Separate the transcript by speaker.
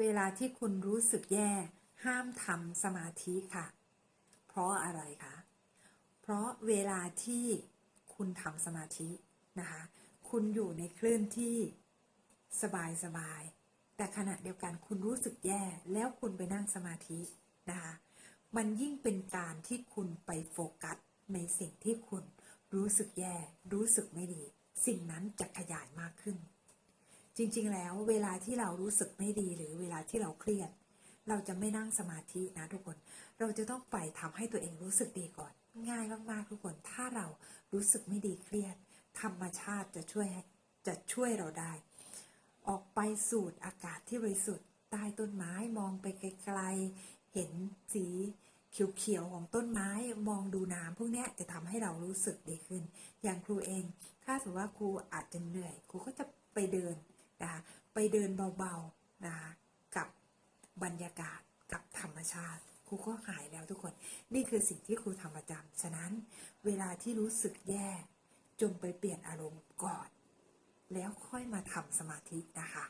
Speaker 1: เวลาที่คุณรู้สึกแย่ ห้ามทำสมาธิค่ะ เพราะอะไรคะ เพราะเวลาที่คุณทำสมาธินะคะ คุณอยู่ในคลื่นที่สบายสบายๆแต่ขณะเดียวกันคุณรู้สึกแย่ แล้วคุณไปนั่งสมาธินะคะ มันยิ่งเป็นการที่คุณไปโฟกัสในสิ่งที่คุณรู้สึกแย่ รู้สึกไม่ดี สิ่งนั้นจะขยายมากขึ้น จริง ๆ แล้วเวลาที่เรารู้สึกไม่ดีหรือเวลาที่เราเครียด เราจะไม่นั่งสมาธินะทุกคน เราจะต้องไปทำให้ตัวเองรู้สึกดีก่อน ง่ายมากๆทุกคน ถ้าเรารู้สึกไม่ดีเครียด ธรรมชาติจะช่วยจะช่วยเราได้ ออกไปสูดอากาศที่บริสุทธิ์ใต้ต้นไม้มองไปไกลๆเห็นสีเขียวๆของต้นไม้มองดูน้ำพวกนี้จะทำให้เรารู้สึกดีขึ้น อย่างครูเอง ถ้าสมมติว่าครูอาจจะเหนื่อย ครูก็จะไปเดิน ไปเดินเบาๆนะกับบรรยากาศกับธรรมชาติครูก็หายแล้วทุกคน นี่คือสิ่งที่ครูทำประจำฉะนั้นเวลาที่รู้สึกแย่ จงไปเปลี่ยนอารมณ์ก่อน แล้วค่อยมาทำสมาธินะคะ